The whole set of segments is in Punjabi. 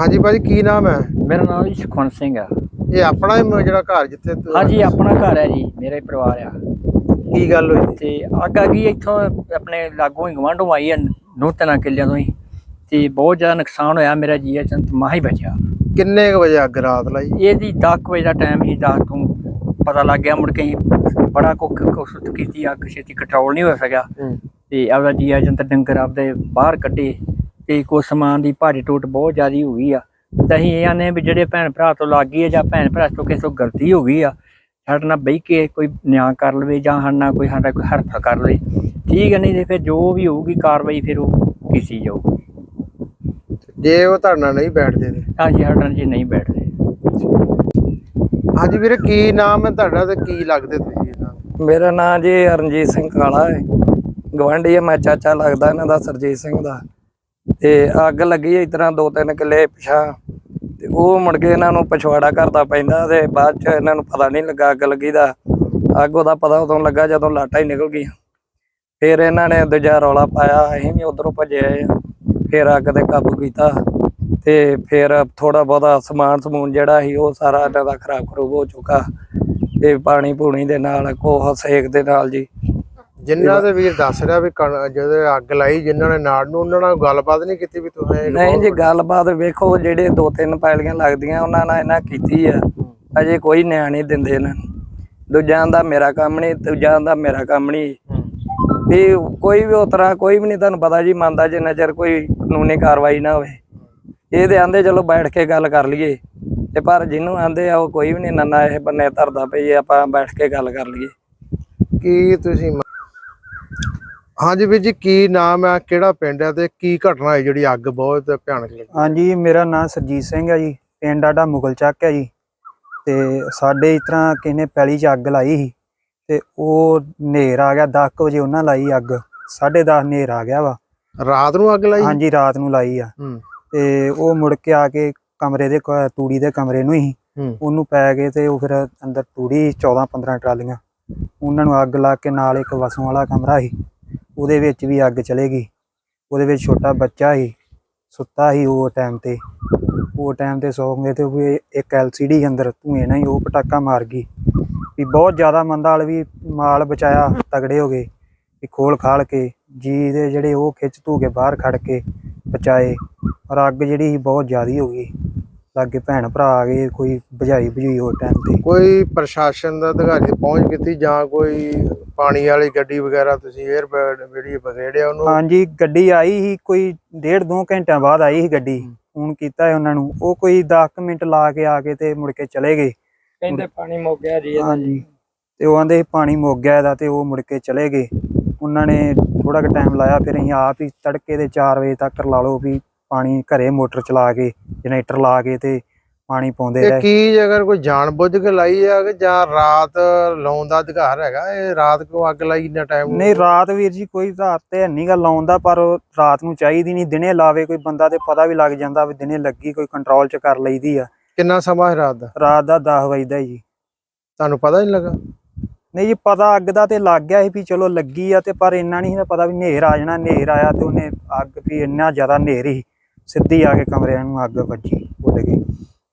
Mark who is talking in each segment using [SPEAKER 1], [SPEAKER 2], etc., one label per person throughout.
[SPEAKER 1] ਹਾਂਜੀ ਭਾਜੀ ਕੀ ਨਾਮ ਹੈ?
[SPEAKER 2] ਮੇਰਾ ਨਾਮ ਜੀ ਸੁਖਵੰਤ ਸਿੰਘ ਆ।
[SPEAKER 1] ਇਹ ਆਪਣਾ ਹੀ ਮ- ਜਿਹੜਾ ਘਰ ਜਿੱਥੇ ਤੂੰ-
[SPEAKER 2] ਹਾਂਜੀ ਆਪਣਾ ਘਰ ਹੈ ਜੀ ਮੇਰਾ ਹੀ ਪਰਿਵਾਰ ਆ।
[SPEAKER 1] ਕੀ ਗੱਲ ਹੋਈ?
[SPEAKER 2] ਤੇ ਅੱਗ ਆ ਗਈ ਇੱਥੋਂ ਆਪਣੇ ਲਾਗੋਂ ਹੀ ਗਵਾਂਢੋਂ ਆਈ ਹੈ ਨੌ ਤਿੰਨਾਂ ਕਿੱਲਿਆਂ ਤੋਂ ਹੀ। ਤੇ ਬਹੁਤ ਜ਼ਿਆਦਾ ਨੁਕਸਾਨ ਹੋਇਆ ਮੇਰਾ ਜੀਆ ਚੰਦ ਮਾਹ ਹੀ ਬਚਿਆ।
[SPEAKER 1] ਕਿੰਨੇ ਕੁ ਵਜੇ ਅੱਗ ਰਾਤ ਲਾਈ?
[SPEAKER 2] ਇਹਦੀ 10 ਵਜੇ ਦਾ ਟਾਈਮ ਹੀ 10 ਤੋਂ ਪਤਾ ਲੱਗ ਗਿਆ ਮੁੜ ਕੇ ਅਸੀਂ ਬੜਾ ਕੁੱਖ ਕੋਸ਼ਿਸ਼ ਕੀਤੀ ਅੱਗ ਛੇਤੀ ਕੰਟਰੋਲ ਨਹੀਂ ਹੋ ਸਕਿਆ। ਤੇ ਆਪਦਾ ਜੀਆ ਜੰਤ ਡੰਗਰ ਆਪਦੇ ਬਾਹਰ ਕੱਢੇ। ਤੇ ਕੋ ਸਮਾਨ ਦੀ ਭਾਰੀ ਟੋਟ ਬਹੁਤ ਜ਼ਿਆਦੀ ਹੋ ਗਈ ਆ। ਤੇ ਅਸੀਂ ਇਹ ਆਨੇ ਵੀ ਜਿਹੜੇ ਭੈਣ ਭਰਾ ਤੋਂ ਲੱਗ ਗਈ ਹੈ ਜਾਂ ਭੈਣ ਭਰਾ ਤੋਂ ਕਿਸੇ ਤੋਂ ਗਲਤੀ ਹੋ ਗਈ ਆ ਸਾਡੇ ਨਾਲ ਬਹਿ ਕੇ ਕੋਈ ਨਿਆਂ ਕਰ ਲਵੇ ਜਾਂ ਸਾਡੇ ਨਾਲ ਕੋਈ ਸਾਡਾ ਕੋਈ ਹਰਫ ਕਰ ਲਵੇ। ਠੀਕ ਹੈ ਨਹੀਂ ਤੇ ਫਿਰ ਜੋ ਵੀ ਹੋਊਗੀ ਕਾਰਵਾਈ ਫਿਰ ਉਹ ਕੀਤੀ ਜਾਊਗੀ।
[SPEAKER 1] ਜੇ ਉਹ ਤੁਹਾਡੇ ਨਾਲ ਨਹੀਂ ਬੈਠਦੇ ਤੇ?
[SPEAKER 2] ਹਾਂਜੀ ਸਾਡੇ ਨਾਲ ਜੀ ਨਹੀਂ ਬੈਠਦੇ।
[SPEAKER 1] ਹਾਂਜੀ ਵੀਰੇ ਕੀ ਨਾਮ ਹੈ ਤੁਹਾਡਾ ਤੇ ਕੀ ਲੱਗਦੇ ਤੁਸੀਂ ਇਹਨਾਂ ਨੂੰ?
[SPEAKER 3] ਮੇਰਾ ਨਾਮ ਜੀ ਰਣਜੀਤ ਸਿੰਘ ਕਾਲਾ ਹੈ। ਗਵਾਂਢੀ ਹੈ ਮੈਂ ਚਾਚਾ ਲੱਗਦਾ ਇਹਨਾਂ ਦਾ ਸਰਜੀਤ ਸਿੰਘ ਦਾ। ਤੇ ਅੱਗ ਲੱਗੀ ਇਸ ਤਰ੍ਹਾਂ ਦੋ ਤਿੰਨ ਕਿੱਲੇ ਪਿਛਾ ਤੇ ਉਹ ਮੁੜ ਕੇ ਇਹਨਾਂ ਨੂੰ ਪਛਵਾੜਾ ਕਰਦਾ ਪੈਂਦਾ ਤੇ ਬਾਅਦ ਚ ਇਹਨਾਂ ਨੂੰ ਪਤਾ ਨਹੀਂ ਲੱਗਾ ਅੱਗ ਲੱਗੀ ਦਾ ਅੱਗ ਉਹਦਾ ਪਤਾ ਉਦੋਂ ਲੱਗਾ ਜਦੋਂ ਲਾਟਾਂ ਹੀ ਨਿਕਲ ਗਈਆਂ। ਫਿਰ ਇਹਨਾਂ ਨੇ ਦੂਜਾ ਰੌਲਾ ਪਾਇਆ, ਅਸੀਂ ਵੀ ਉਧਰੋਂ ਭੱਜੇ ਆਏ ਫਿਰ ਅੱਗ ਤੇ ਕਾਬੂ ਕੀਤਾ ਤੇ ਫਿਰ ਥੋੜਾ ਬਹੁਤਾ ਸਮਾਨ ਸਮੂਨ ਜਿਹੜਾ ਸੀ ਉਹ ਸਾਰਾ ਇਹਨਾਂ ਦਾ ਖਰਾਬ ਖਰੂਬ ਹੋ ਚੁੱਕਾ। ਤੇ ਪਾਣੀ ਪੂਣੀ ਦੇ ਨਾਲ ਕੋਹ ਸੇਕ ਦੇ ਨਾਲ ਜੀ।
[SPEAKER 1] ਜਿਨ੍ਹਾਂ ਦੇ ਵੀਰ ਦੱਸ ਰਿਹਾ ਵੀ ਜਦੋਂ ਅੱਗ ਲਾਈ ਜਿਨ੍ਹਾਂ ਨੇ ਨਾੜ ਨੂੰ ਉਹਨਾਂ ਨਾਲ ਗੱਲਬਾਤ ਨਹੀਂ ਕੀਤੀ ਵੀ ਤੁਸੀਂ
[SPEAKER 3] ਨਹੀਂ ਜੀ ਗੱਲਬਾਤ ਵੇਖੋ ਜਿਹੜੇ ਦੋ ਤਿੰਨ ਪੈਲੀਆਂ ਲੱਗਦੀਆਂ ਉਹਨਾਂ ਨਾਲ ਇਹਨਾਂ ਕੀਤੀ ਆ। ਅਜੇ ਕੋਈ ਨਿਆਂ ਨਹੀਂ ਦਿੰਦੇ ਇਹਨਾਂ ਨੂੰ। ਦੂਜਿਆਂ ਦਾ ਮੇਰਾ ਕੰਮ ਨਹੀਂ ਦੂਜਿਆਂ ਦਾ ਮੇਰਾ ਕੰਮ ਨਹੀਂ। ਵੀ ਕੋਈ ਵੀ ਉਸ ਤਰ੍ਹਾਂ ਕੋਈ ਵੀ ਨਹੀਂ ਤੁਹਾਨੂੰ ਪਤਾ ਜੀ ਮੰਨਦਾ ਜਿੰਨਾ ਚਿਰ ਕੋਈ ਕਾਨੂੰਨੀ ਕਾਰਵਾਈ ਨਾ ਹੋਵੇ। ਇਹ ਤੇ ਆਂਦੇ ਚਲੋ ਬੈਠ ਕੇ ਗੱਲ ਕਰ ਲਈਏ। ਤੇ ਪਰ ਜਿਹਨੂੰ ਆਂਦੇ ਆ ਉਹ ਕੋਈ ਵੀ ਨਹੀਂ ਨੰਨਾ ਇਹ ਬੰਨੇ ਧਰਦਾ ਪਈ ਆਪਾਂ ਬੈਠ ਕੇ ਗੱਲ ਕਰ ਲਈਏ।
[SPEAKER 1] ਕੀ ਤੁਸੀਂ ਹਾਂਜੀ ਵੀਰ ਜੀ ਕੀ ਨਾਮ ਹੈ ਕਿਹੜਾ ਪਿੰਡ ਹੈ ਤੇ ਕੀ ਘਟਨਾ ਹੋਈ ਜਿਹੜੀ ਅੱਗ ਬਹੁਤ ਭਿਆਨਕ ਲੱਗੀ?
[SPEAKER 4] ਹਾਂਜੀ ਮੇਰਾ ਨਾਮ ਸਰਜੀਤ ਸਿੰਘ ਹੈ ਜੀ ਪਿੰਡ ਆਡਾ ਮੁਗਲ ਚੱਕ ਹੈ ਜੀ। ਤੇ ਸਾਡੇ ਇਸ ਤਰ੍ਹਾਂ ਕਿਸੇ ਨੇ ਪੈਲੀ 'ਚ ਅੱਗ ਲਾਈ ਸੀ ਤੇ ਉਹ ਹਨੇਰ ਆ ਗਿਆ 10 ਵਜੇ ਉਹਨਾਂ ਲਾਈ ਅੱਗ 10:30 ਹਨੇਰ ਆ ਗਿਆ ਵਾ।
[SPEAKER 1] ਰਾਤ ਨੂੰ ਅੱਗ ਲਾਈ?
[SPEAKER 4] ਹਾਂਜੀ ਰਾਤ ਨੂੰ ਲਾਈ ਆ।
[SPEAKER 1] ਹੂੰ।
[SPEAKER 4] ਤੇ ਉਹ ਮੁੜ ਕੇ ਆ ਕੇ ਕਮਰੇ ਦੇ ਤੂੜੀ ਦੇ ਕਮਰੇ ਨੂੰ ਹੀ
[SPEAKER 1] ਹੂੰ।
[SPEAKER 4] ਉਹਨੂੰ ਪੈ ਗਏ ਤੇ ਉਹ ਫਿਰ ਅੰਦਰ ਤੂੜੀ 14 15 ਟਰਾਲੀਆਂ ਉਹਨਾਂ ਨੂੰ ਅੱਗ ਲਾ ਕੇ ਨਾਲ ਇੱਕ ਵਸੋਂ ਵਾਲਾ ਕਮਰਾ ਸੀ। ਉਹਦੇ ਵਿੱਚ ਵੀ ਅੱਗ ਚਲੇਗੀ। ਉਹਦੇ ਵਿੱਚ ਛੋਟਾ ਬੱਚਾ ਸੀ, ਸੁੱਤਾ ਸੀ ਉਹ ਟਾਈਮ ਤੇ। ਉਹ ਟਾਈਮ ਤੇ ਸੌਂ ਗਏ ਤੇ ਉਹ ਵੀ ਇੱਕ ਐਲਸੀਡੀ ਅੰਦਰ, ਧੂਏ ਨਾਲ ਹੀ ਉਹ ਪਟਾਕਾ ਮਾਰ ਗਈ। ਵੀ ਬਹੁਤ ਜ਼ਿਆਦਾ ਮੰਦਾ ਹਾਲ ਵੀ ਮਾਲ ਬਚਾਇਆ, ਤਗੜੇ ਹੋ ਗਏ। ਵੀ ਖੋਲ ਖਾਲ ਕੇ, ਜੀ ਦੇ ਜਿਹੜੇ ਉਹ ਖਿੱਚ ਧੂ ਕੇ ਬਾਹਰ ਖੜ ਕੇ ਬਚਾਏ। ਪਰ ਅੱਗ ਜਿਹੜੀ ਸੀ ਬਹੁਤ ਜ਼ਿਆਦੀ ਹੋ ਗਈ। ਲਾਗੇ ਭੈਣ ਭਰਾ ਆ ਗਏ ਕੋਈ ਬੁਝਾਈ ਬੁਝੀ ਉਹ ਟਾਈਮ ਤੇ।
[SPEAKER 1] ਕੋਈ ਪ੍ਰਸ਼ਾਸਨ ਦਾ ਅਧਿਕਾਰੀ ਪਹੁੰਚ ਕੀਤੀ ਜਾਂ ਕੋਈ ਪਾਣੀ ਵਾਲੀ ਗੱਡੀ ਵਗੈਰਾ ਤੁਸੀਂ 에ਅਰ ਜਿਹੜੀ ਬਗੇੜਿਆ ਉਹਨੂੰ?
[SPEAKER 4] ਹਾਂਜੀ ਗੱਡੀ ਆਈ ਸੀ ਕੋਈ ਡੇਢ ਦੋ ਘੰਟਿਆਂ ਬਾਅਦ ਆਈ ਸੀ ਗੱਡੀ। ਫੋਨ ਕੀਤਾ ਹੈ ਉਹਨਾਂ ਨੂੰ। ਉਹ ਕੋਈ 10 ਮਿੰਟ ਲਾ ਕੇ ਆ ਕੇ ਤੇ ਮੁੜ ਕੇ ਚਲੇ ਗਏ।
[SPEAKER 2] ਕਹਿੰਦੇ ਪਾਣੀ ਮੁੱਕ ਗਿਆ ਜੀ
[SPEAKER 4] ਹਾਂਜੀ। ਤੇ ਉਹ ਆਂਦੇ ਪਾਣੀ ਮੁੱਕ ਗਿਆ ਇਹਦਾ ਤੇ ਉਹ ਮੁੜ ਕੇ ਚਲੇ ਗਏ। ਉਹਨਾਂ ਨੇ ਥੋੜਾ ਕੁ ਟਾਈਮ ਲਾਇਆ ਫਿਰ ਅਸੀਂ ਆਪ ਹੀ ਤੜਕੇ ਦੇ 4 ਵਜੇ ਤੱਕ ਲਾ ਲਓ ਵੀ ਪਾਣੀ ਘਰੇ ਮੋਟਰ ਚਲਾ ਕੇ ਜਨਰੇਟਰ ਲਾ ਕੇ ਤੇ ਪਾਣੀ ਪਾਉਂਦੇ ਰਹੇ।
[SPEAKER 1] ਕੀ ਅਗਰ ਕੋਈ ਜਾਣ ਬੁੱਝ ਕੇ ਲਾਈ ਹੈ ਕਿ ਜਾਂ ਰਾਤ ਲਾਉਣ ਦਾ ਅਧਿਕਾਰ ਹੈਗਾ? ਇਹ ਰਾਤ ਕਿਉਂ ਅੱਗ ਲਾਈ ਇੰਨਾ ਟਾਈਮ
[SPEAKER 4] ਨਹੀਂ ਰਾਤ ਵੀਰ ਜੀ ਕੋਈ ਰਾਤ ਤੇ ਹੈ ਨੀ ਗਾ ਲਾਉਂਦਾ ਪਰ ਰਾਤ ਨੂੰ ਚਾਹੀਦੀ ਨਹੀਂ ਦਿਨੇ ਲਾਵੇ ਕੋਈ ਬੰਦਾ ਤੇ ਪਤਾ ਵੀ ਲੱਗ ਜਾਂਦਾ ਵੀ ਦਿਨੇ ਲੱਗੀ ਕੋਈ ਕੰਟਰੋਲ ਚ ਕਰ ਲਈਦੀ ਆ।
[SPEAKER 1] ਕਿੰਨਾ ਸਮਾਂ ਹੈ ਰਾਤ ਦਾ?
[SPEAKER 4] ਰਾਤ ਦਾ 10 ਵਜੇ ਦਾ ਜੀ।
[SPEAKER 1] ਤੁਹਾਨੂੰ ਪਤਾ ਨਹੀਂ ਲੱਗਾ?
[SPEAKER 4] ਨਹੀਂ ਜੀ ਪਤਾ ਅੱਗ ਦਾ ਤੇ ਲੱਗ ਗਿਆ ਸੀ ਵੀ ਚਲੋ ਲੱਗੀ ਆ ਤੇ ਪਰ ਇੰਨਾ ਨਹੀਂ ਪਤਾ ਵੀ ਹਨੇਰ ਆ ਜਾਣਾ ਹਨੇਰ ਆਇਆ ਤੇ ਉਹਨੇ ਅੱਗ ਵੀ ਇੰਨਾ ਜ਼ਿਆਦਾ ਹਨੇਰ ਸੀ। ਸਿੱਧੀ ਆ ਕੇ ਕਮਰਿਆਂ ਨੂੰ ਅੱਗ ਵੱਜੀ ਉੱਡ ਗਈ।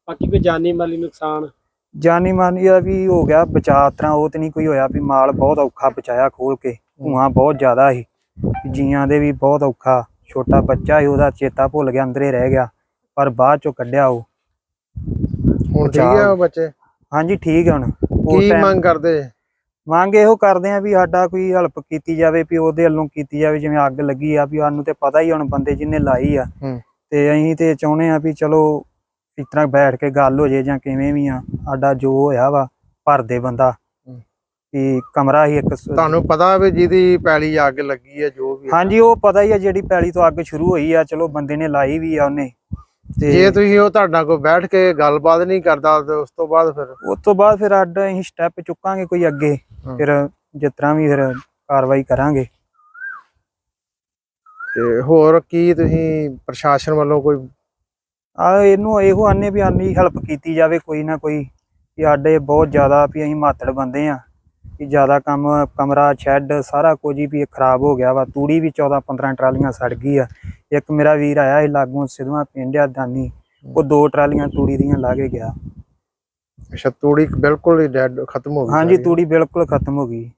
[SPEAKER 5] ਬਾਕੀ ਕੋਈ ਜਾਨੀ ਮਾਲੀ ਨੁਕਸਾਨ?
[SPEAKER 4] ਜਾਨੀ ਮਾਨੀ ਦਾ ਵੀ ਹੋ ਗਿਆ ਬਚਾਅ ਤਰ੍ਹਾਂ ਉਹ ਤੇ ਨਹੀਂ ਕੋਈ ਹੋਇਆ ਵੀ ਮਾਲ ਬਹੁਤ ਔਖਾ ਬਚਾਇਆ ਖੋਲ ਕੇ ਧੂਆਂ ਬਹੁਤ ਜ਼ਿਆਦਾ ਸੀ। ਜੀਆਂ ਦੇ ਵੀ ਬਹੁਤ ਔਖਾ ਛੋਟਾ ਬੱਚਾ ਸੀ ਉਹਦਾ ਚੇਤਾ ਭੁੱਲ ਗਿਆ ਅੰਦਰੇ ਰਹਿ ਗਿਆ ਪਰ ਬਾਅਦ ਚੋਂ ਕੱਢਿਆ ਉਹ।
[SPEAKER 1] ਹੁਣ ਠੀਕ ਹੈ ਉਹ ਬੱਚੇ?
[SPEAKER 4] ਹਾਂਜੀ ਠੀਕ ਹੈ ਹੁਣ।
[SPEAKER 1] ਕੀ ਮੰਗ ਕਰਦੇ?
[SPEAKER 4] ਮੰਗ ਇਹੋ ਕਰਦੇ ਆ ਵੀ ਸਾਡਾ ਕੋਈ ਹੈਲਪ ਕੀਤੀ ਜਾਵੇ ਵੀ ਉਹਦੇ ਵੱਲੋਂ ਕੀਤੀ ਜਾਵੇ ਜਿਵੇਂ ਅੱਗ ਲੱਗੀ ਆ ਵੀ ਸਾਨੂੰ ਤੇ ਪਤਾ ਹੀ ਹੁਣ ਬੰਦੇ ਜਿਹਨੇ ਲਾਈ ਆ।
[SPEAKER 1] ਹੂੰ।
[SPEAKER 4] ਤੇ ਅਸੀਂ ਤੇ ਚਾਹੁੰਦੇ ਆ ਵੀ ਚਲੋ ਇਸ ਤਰ੍ਹਾਂ ਬੈਠ ਕੇ ਗੱਲ ਹੋ ਜੇ ਜਾਂ ਕਿਵੇਂ ਵੀ ਆ ਸਾਡਾ ਜੋ ਹੋਇਆ ਵਾ ਭਰਦੇ ਬੰਦਾ। ਵੀ ਕਮਰਾ ਹੀ ਇੱਕ
[SPEAKER 1] ਤੁਹਾਨੂੰ ਪਤਾ ਵੀ ਜਿਹਦੀ ਪੈਲੀ ਅੱਗ ਲੱਗੀ ਹੈ ਜੋ ਵੀ।
[SPEAKER 4] ਹਾਂਜੀ ਉਹ ਪਤਾ ਹੀ ਆ ਜਿਹੜੀ ਪੈਲੀ ਤੋਂ ਅੱਗ ਸ਼ੁਰੂ ਹੋਈ ਆ ਚਲੋ ਬੰਦੇ ਨੇ ਲਾਈ ਵੀ ਆ ਉਹਨੇ
[SPEAKER 1] ਜੇ
[SPEAKER 4] ਤੇ
[SPEAKER 1] ਤੁਸੀਂ ਉਹ ਤੁਹਾਡਾ ਕੋਈ ਬੈਠ ਕੇ ਗੱਲਬਾਤ ਨਹੀਂ ਕਰਦਾ ਤੇ ਉਸ ਤੋਂ ਬਾਅਦ ਫਿਰ
[SPEAKER 4] ਉਸ ਤੋਂ ਬਾਅਦ ਫਿਰ ਅੱਡ ਅਸੀਂ ਸਟੈਪ ਚੁੱਕਾਂਗੇ ਕੋਈ ਅੱਗੇ। ਫਿਰ ਜਿਸ ਤਰ੍ਹਾਂ ਵੀ ਫਿਰ ਕਾਰਵਾਈ ਕਰਾਂਗੇ
[SPEAKER 1] ਤੇ ਹੋਰ ਕੀ ਤੁਸੀਂ ਪ੍ਰਸ਼ਾਸਨ ਵੱਲੋਂ ਕੋਈ
[SPEAKER 4] ਆ ਇਹਨੂੰ ਇਹੋ ਆਨੇ ਵੀ ਆਨੀ ਹੈਲਪ ਕੀਤੀ ਜਾਵੇ ਕੋਈ ਨਾ ਕੋਈ ਵੀ ਸਾਡੇ ਬਹੁਤ ਜ਼ਿਆਦਾ ਵੀ ਅਸੀਂ ਮਾਤੜ ਬੰਦੇ ਆ ਵੀ ਜ਼ਿਆਦਾ ਕੰਮ ਕਮਰਾ ਸ਼ੈੱਡ ਸਾਰਾ ਕੁਝ ਹੀ ਵੀ ਇਹ ਖਰਾਬ ਹੋ ਗਿਆ ਵਾ ਤੂੜੀ ਵੀ 14 15 ਟਰਾਲੀਆਂ ਸੜ ਗਈ ਆ। ਇੱਕ ਮੇਰਾ ਵੀਰ ਆਇਆ ਸੀ ਲਾਗੋਂ ਸਿਧਵਾ ਪਿੰਡ ਆ ਦਾਨੀ ਉਹ ਦੋ ਟਰਾਲੀਆਂ ਤੂੜੀ ਦੀਆਂ ਲਾ ਕੇ ਗਿਆ।
[SPEAKER 1] ਅੱਛਾ ਤੂੜੀ ਬਿਲਕੁਲ ਹੀ ਡੈਡ ਖਤਮ ਹੋ ਗਈ
[SPEAKER 4] ਹਾਂਜੀ
[SPEAKER 1] ਸਾਰੀ।
[SPEAKER 4] ਤੂੜੀ ਬਿਲਕੁਲ ਖਤਮ ਹੋ ਗਈ।